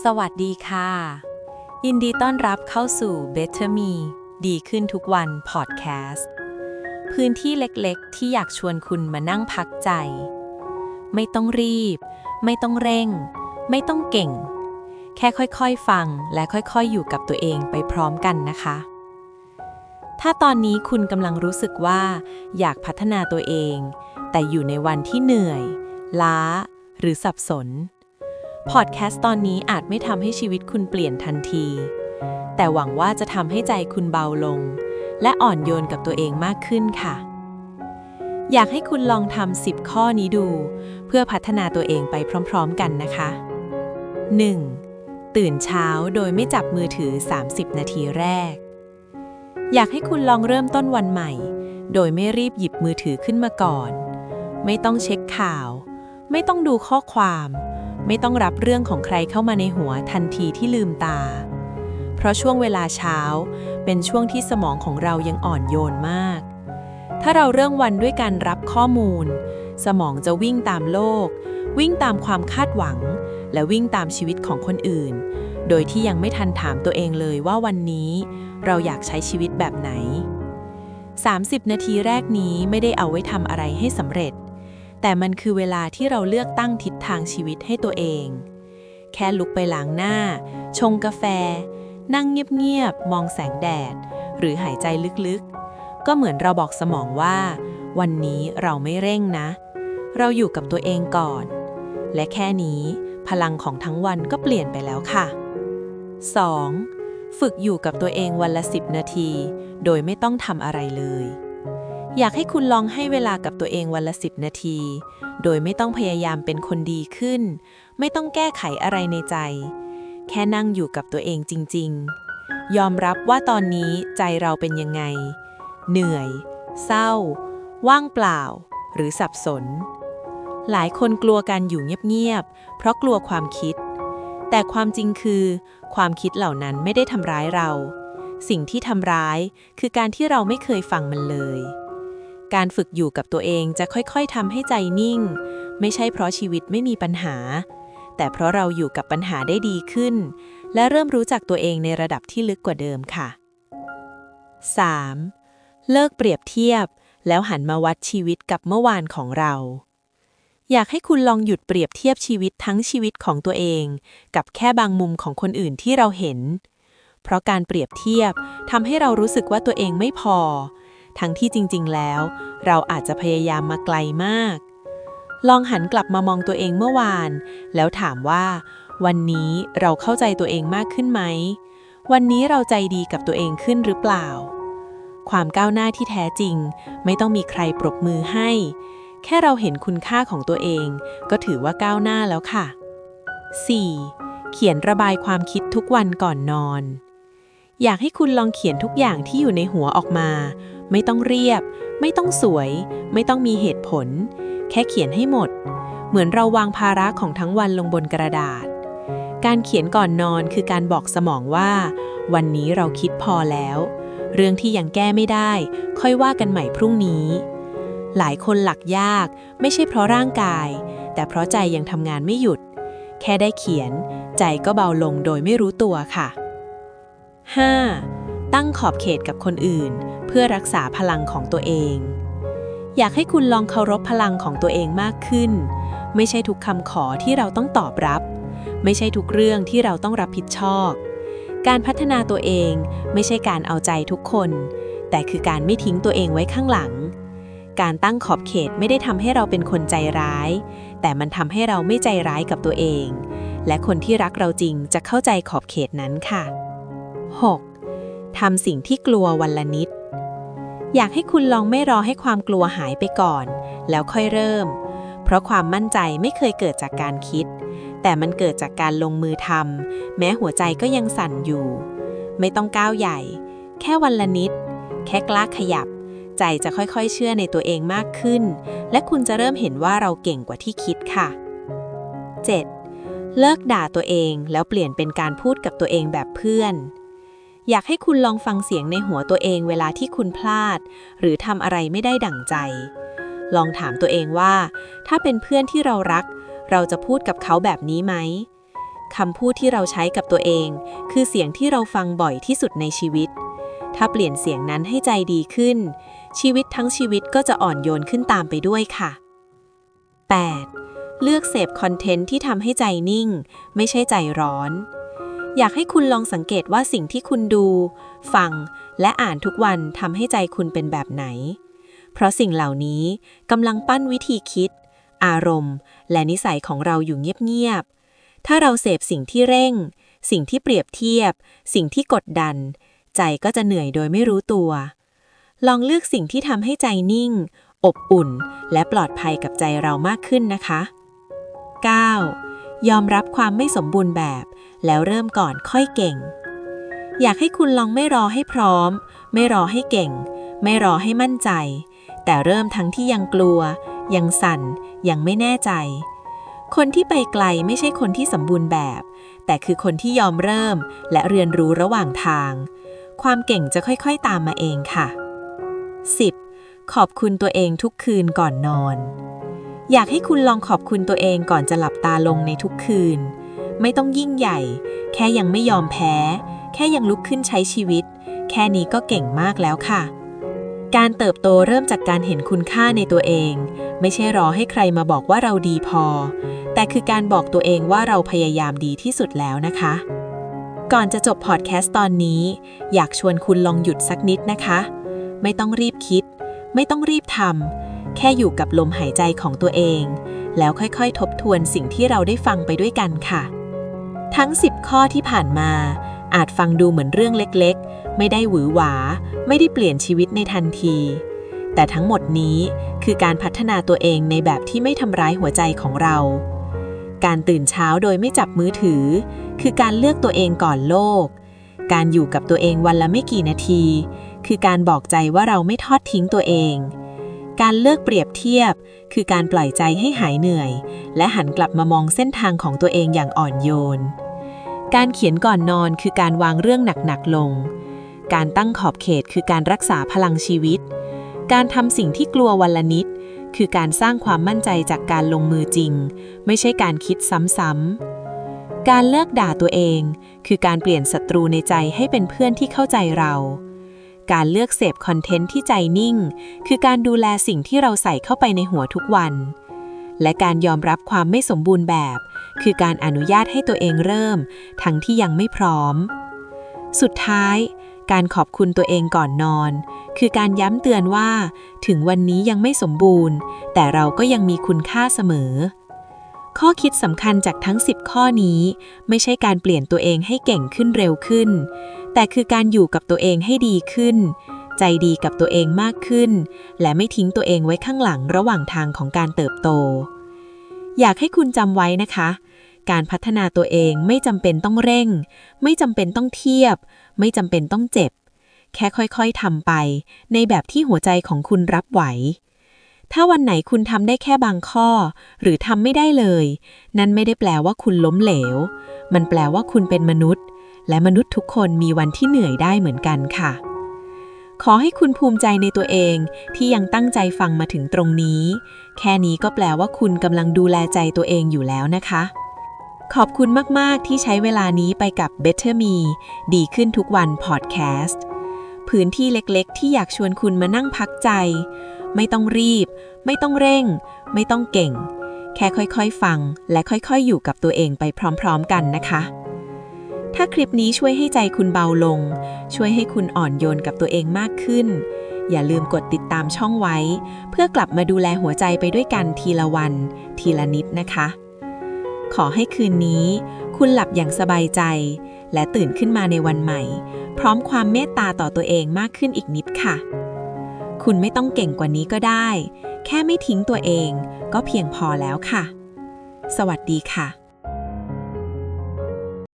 สวัสดีค่ะ ยินดีต้อนรับเข้าสู่ Better Me ดีขึ้นทุกวันพอดแคสต์พื้นที่เล็กๆ ที่อยากชวนคุณมานั่งพักใจ ไม่ต้องรีบ ไม่ต้องเร่ง ไม่ต้องเก่ง แค่ค่อยๆฟังและค่อยๆอยู่กับตัวเองไปพร้อมกันนะคะ ถ้าตอนนี้คุณกำลังรู้สึกว่า อยากพัฒนาตัวเอง แต่อยู่ในวันที่เหนื่อย ล้า หรือสับสน พอดแคสต์ตอนนี้อาจไม่ทำให้ชีวิตคุณเปลี่ยนทันที แต่หวังว่าจะทำให้ใจคุณเบาลง และอ่อนโยนกับตัวเองมากขึ้นค่ะ อยากให้คุณลองทำ10 ข้อนี้ดู เพื่อพัฒนาตัวเองไปพร้อมๆกันนะคะ 1. ตื่นเช้าโดยไม่จับมือถือ 30 นาทีแรก อยากให้คุณลองเริ่มต้นวันใหม่ โดยไม่รีบหยิบมือถือขึ้นมาก่อน ไม่ต้องเช็คข่าว ไม่ต้องดูข้อความ ไม่ต้องรับเรื่องของใครเข้ามาในหัวทันทีที่ลืมตา เพราะช่วงเวลาเช้า เป็นช่วงที่สมองของเรายังอ่อนโยนมาก ถ้าเราเริ่มวันด้วยการรับข้อมูล สมองจะวิ่งตามโลก วิ่งตามความคาดหวัง และวิ่งตามชีวิตของคนอื่น โดยที่ยังไม่ทันถามตัวเองเลยว่าวันนี้ เราอยากใช้ชีวิตแบบไหน 30 นาทีแรกนี้ไม่ได้เอาไว้ทำอะไรให้สำเร็จ แต่มันคือเวลาที่เราเลือกตั้งทิศทางชีวิตให้ตัวเอง แค่ลุกไปล้างหน้า ชงกาแฟ นั่งเงียบๆ มองแสงแดด หรือหายใจลึกๆ ก็เหมือนเราบอกสมองว่า วันนี้เราไม่เร่งนะ เราอยู่กับตัวเองก่อน และแค่นี้พลังของทั้งวันก็เปลี่ยนไปแล้วค่ะ 2. ฝึกอยู่กับตัวเองวันละ 10 นาที โดยไม่ต้องทำอะไรเลย อยากให้คุณลองให้เวลากับตัวเองวันละ 10 นาที โดยไม่ต้องพยายามเป็นคนดีขึ้น ไม่ต้องแก้ไขอะไรในใจ แค่นั่งอยู่กับตัวเองจริง ๆ ยอมรับว่าตอนนี้ใจเราเป็นยังไง เหนื่อย เศร้า ว่างเปล่า หรือสับสน หลายคนกลัวการอยู่เงียบ ๆ เพราะกลัวความคิด แต่ความจริงคือ ความคิดเหล่านั้นไม่ได้ทำร้ายเรา สิ่งที่ทำร้ายคือการที่เราไม่เคยฟังมันเลย การฝึกอยู่กับตัวเองจะค่อยๆทำให้ใจนิ่ง ไม่ใช่เพราะชีวิตไม่มีปัญหา แต่เพราะเราอยู่กับปัญหาได้ดีขึ้น และเริ่มรู้จักตัวเองในระดับที่ลึกกว่าเดิมค่ะ 3. เลิกเปรียบเทียบ แล้วหันมาวัดชีวิตกับเมื่อวานของเรา อยากให้คุณลองหยุดเปรียบเทียบชีวิตทั้งชีวิตของตัวเอง กับแค่บางมุมของคนอื่นที่เราเห็น เพราะการเปรียบเทียบทำให้เรารู้สึกว่าตัวเองไม่พอ ทั้งที่จริงๆ แล้ว เราอาจจะพยายามมาไกลมาก ลองหันกลับมามองตัวเองเมื่อวาน แล้วถามว่า วันนี้เราเข้าใจตัวเองมากขึ้นไหม วันนี้เราใจดีกับตัวเองขึ้นหรือเปล่า ความก้าวหน้าที่แท้จริง ไม่ต้องมีใครปรบมือให้ แค่เราเห็นคุณค่าของตัวเอง ก็ถือว่าก้าวหน้าแล้วค่ะ 4. เขียนระบายความคิดทุกวันก่อนนอน อยากให้คุณลองเขียนทุกอย่างที่อยู่ในหัวออกมา ไม่ต้องเรียบ ไม่ต้องสวย ไม่ต้องมีเหตุผล แค่เขียนให้หมด เหมือนเราวางภาระของทั้งวันลงบนกระดาษ การเขียนก่อนนอนคือการบอกสมองว่า วันนี้เราคิดพอแล้ว เรื่องที่ยังแก้ไม่ได้ ค่อยว่ากันใหม่พรุ่งนี้ หลายคนหลักยาก ไม่ใช่เพราะร่างกาย แต่เพราะใจยังทำงานไม่หยุด แค่ได้เขียน ใจก็เบาลงโดยไม่รู้ตัวค่ะ 5. ตั้งขอบเขตกับคนอื่น เพื่อรักษาพลังของตัวเอง อยากให้คุณลองเคารพพลังของตัวเองมากขึ้น ไม่ใช่ทุกคำขอที่เราต้องตอบรับ ไม่ใช่ทุกเรื่องที่เราต้องรับผิดชอบ การพัฒนาตัวเองไม่ใช่การเอาใจทุกคน แต่คือการไม่ทิ้งตัวเองไว้ข้างหลัง การตั้งขอบเขตไม่ได้ทำให้เราเป็นคนใจร้าย แต่มันทำให้เราไม่ใจร้ายกับตัวเอง และคนที่รักเราจริงจะเข้าใจขอบเขตนั้นค่ะ 6. ทำสิ่งที่กลัววันละนิด อยากให้คุณลองไม่รอให้ความกลัวหายไปก่อน แล้วค่อยเริ่ม เพราะความมั่นใจไม่เคยเกิดจากการคิด แต่มันเกิดจากการลงมือทำแม้หัวใจก็ยังสั่นอยู่ ไม่ต้องก้าวใหญ่ แค่วันละนิด แค่กล้าขยับ ใจจะค่อยๆ เชื่อในตัวเองมากขึ้น และคุณจะเริ่มเห็นว่าเราเก่งกว่าที่คิดค่ะ 7. เลิกด่าตัวเองแล้วเปลี่ยนเป็นการพูดกับตัวเองแบบเพื่อน อยากให้คุณลองฟังเสียงในหัวตัวเองเวลาที่คุณพลาด หรือทำอะไรไม่ได้ดั่งใจ ลองถามตัวเองว่า ถ้าเป็นเพื่อนที่เรารัก เราจะพูดกับเขาแบบนี้ไหมคำพูดที่เราใช้กับตัวเอง คือเสียงที่เราฟังบ่อยที่สุดในชีวิต ถ้าเปลี่ยนเสียงนั้นให้ใจดีขึ้น ชีวิตทั้งชีวิตก็จะอ่อนโยนขึ้นตามไปด้วยค่ะ 8. เลือกเสพคอนเทนต์ที่ทำให้ใจนิ่ง ไม่ใช่ใจร้อน อยากให้คุณลองสังเกตว่าสิ่งที่คุณดู ฟัง และอ่านทุกวันทำให้ใจคุณเป็นแบบไหน เพราะสิ่งเหล่านี้กำลังปั้นวิธีคิด อารมณ์ และนิสัยของเราอยู่เงียบๆ ถ้าเราเสพสิ่งที่เร่ง สิ่งที่เปรียบเทียบ สิ่งที่กดดัน ใจก็จะเหนื่อยโดยไม่รู้ตัว ลองเลือกสิ่งที่ทำให้ใจนิ่ง อบอุ่น และปลอดภัยกับใจเรามากขึ้นนะคะ 9. ยอมรับความไม่สมบูรณ์แบบ แล้วเริ่มก่อนค่อยเก่ง อยากให้คุณลองไม่รอให้พร้อม ไม่รอให้เก่ง ไม่รอให้มั่นใจ แต่เริ่มทั้งที่ยังกลัว ยังสั่น ยังไม่แน่ใจ คนที่ไปไกลไม่ใช่คนที่สมบูรณ์แบบ แต่คือคนที่ยอมเริ่มและเรียนรู้ระหว่างทาง ความเก่งจะค่อยๆตามมาเองค่ะ 10. ขอบคุณตัวเองทุกคืนก่อนนอน อยากให้คุณลองขอบคุณตัวเองก่อนจะหลับตาลงในทุกคืน ไม่ต้องยิ่งใหญ่ แค่ยังไม่ยอมแพ้ แค่ยังลุกขึ้นใช้ชีวิต แค่นี้ก็เก่งมากแล้วค่ะ การเติบโตเริ่มจากการเห็นคุณค่าในตัวเอง ไม่ใช่รอให้ใครมาบอกว่าเราดีพอ แต่คือการบอกตัวเองว่าเราพยายามดีที่สุดแล้วนะคะ ก่อนจะจบพอดแคสต์ตอนนี้ อยากชวนคุณลองหยุดสักนิดนะคะ ไม่ต้องรีบคิด ไม่ต้องรีบทำ แค่อยู่กับลมหายใจของตัวเอง แล้วค่อยๆ ทบทวนสิ่งที่เราได้ฟังไปด้วยกันค่ะ ทั้ง 10 ข้อที่ผ่านมา อาจฟังดูเหมือนเรื่องเล็กๆ ไม่ได้หวือหวา ไม่ได้เปลี่ยนชีวิตในทันที แต่ทั้งหมดนี้คือการพัฒนาตัวเองในแบบที่ไม่ทำร้ายหัวใจของเรา การตื่นเช้าโดยไม่จับมือถือ คือการเลือกตัวเองก่อนโลก การอยู่กับตัวเองวันละไม่กี่นาที คือการบอกใจว่าเราไม่ทอดทิ้งตัวเอง การเลิกเปรียบเทียบ คือการปล่อยใจให้หายเหนื่อย และหันกลับมามองเส้นทางของตัวเองอย่างอ่อนโยน การเขียนก่อนนอนคือการวางเรื่องหนักๆลง การตั้งขอบเขตคือการรักษาพลังชีวิต การทำสิ่งที่กลัววันละนิด คือการสร้างความมั่นใจจากการลงมือจริง ไม่ใช่การคิดซ้ำๆการเลิกด่าตัวเอง คือการเปลี่ยนศัตรูในใจให้เป็นเพื่อนที่เข้าใจเรา การเลือกเสพคอนเทนต์ที่ใจนิ่ง คือการดูแลสิ่งที่เราใส่เข้าไปในหัวทุกวัน และการยอมรับความไม่สมบูรณ์แบบ คือการอนุญาตให้ตัวเองเริ่ม ทั้งที่ยังไม่พร้อม สุดท้าย การขอบคุณตัวเองก่อนนอน คือการย้ำเตือนว่า ถึงวันนี้ยังไม่สมบูรณ์ แต่เราก็ยังมีคุณค่าเสมอข้อคิดสำคัญจากทั้ง 10 ข้อนี้ ไม่ใช่การเปลี่ยนตัวเองให้เก่งขึ้นเร็วขึ้น แต่คือการอยู่กับตัวเองให้ดีขึ้น ใจดีกับตัวเองมากขึ้น และไม่ทิ้งตัวเองไว้ข้างหลังระหว่างทางของการเติบโต อยากให้คุณจำไว้นะคะ การพัฒนาตัวเองไม่จำเป็นต้องเร่ง ไม่จำเป็นต้องเทียบ ไม่จำเป็นต้องเจ็บ แค่ค่อยๆทำไป ในแบบที่หัวใจของคุณรับไหวถ้าวันไหนคุณทำได้แค่บางข้อ หรือทำไม่ได้เลย นั่นไม่ได้แปลว่าคุณล้มเหลว มันแปลว่าคุณเป็นมนุษย์ และมนุษย์ทุกคนมีวันที่เหนื่อยได้เหมือนกันค่ะ ขอให้คุณภูมิใจในตัวเองที่ยังตั้งใจฟังมาถึงตรงนี้ แค่นี้ก็แปลว่าคุณกำลังดูแลใจตัวเองอยู่แล้วนะคะ ขอบคุณมาก ๆ ที่ใช้เวลานี้ไปกับ Better Me ดีขึ้นทุกวันพอดแคสต์พื้นที่เล็กๆ ที่อยากชวนคุณมานั่งพักใจ ไม่ต้องรีบ ไม่ต้องเร่ง ไม่ต้องเก่ง แค่ค่อยๆ ฟัง และค่อยๆ อยู่กับตัวเองไปพร้อม ๆ กันนะคะ ถ้าคลิปนี้ช่วยให้ใจคุณเบาลง ช่วยให้คุณอ่อนโยนกับตัวเองมากขึ้น อย่าลืมกดติดตามช่องไว้ เพื่อกลับมาดูแลหัวใจไปด้วยกันทีละวัน ทีละนิดนะคะ ขอให้คืนนี้ คุณหลับอย่างสบายใจ และตื่นขึ้นมาในวันใหม่ พร้อมความเมตตาต่อตัวเองมากขึ้นอีกนิดค่ะ คุณไม่ต้องเก่งกว่านี้ก็ได้ แค่ไม่ทิ้งตัวเอง ก็เพียงพอแล้วค่ะ สวัสดีค่ะ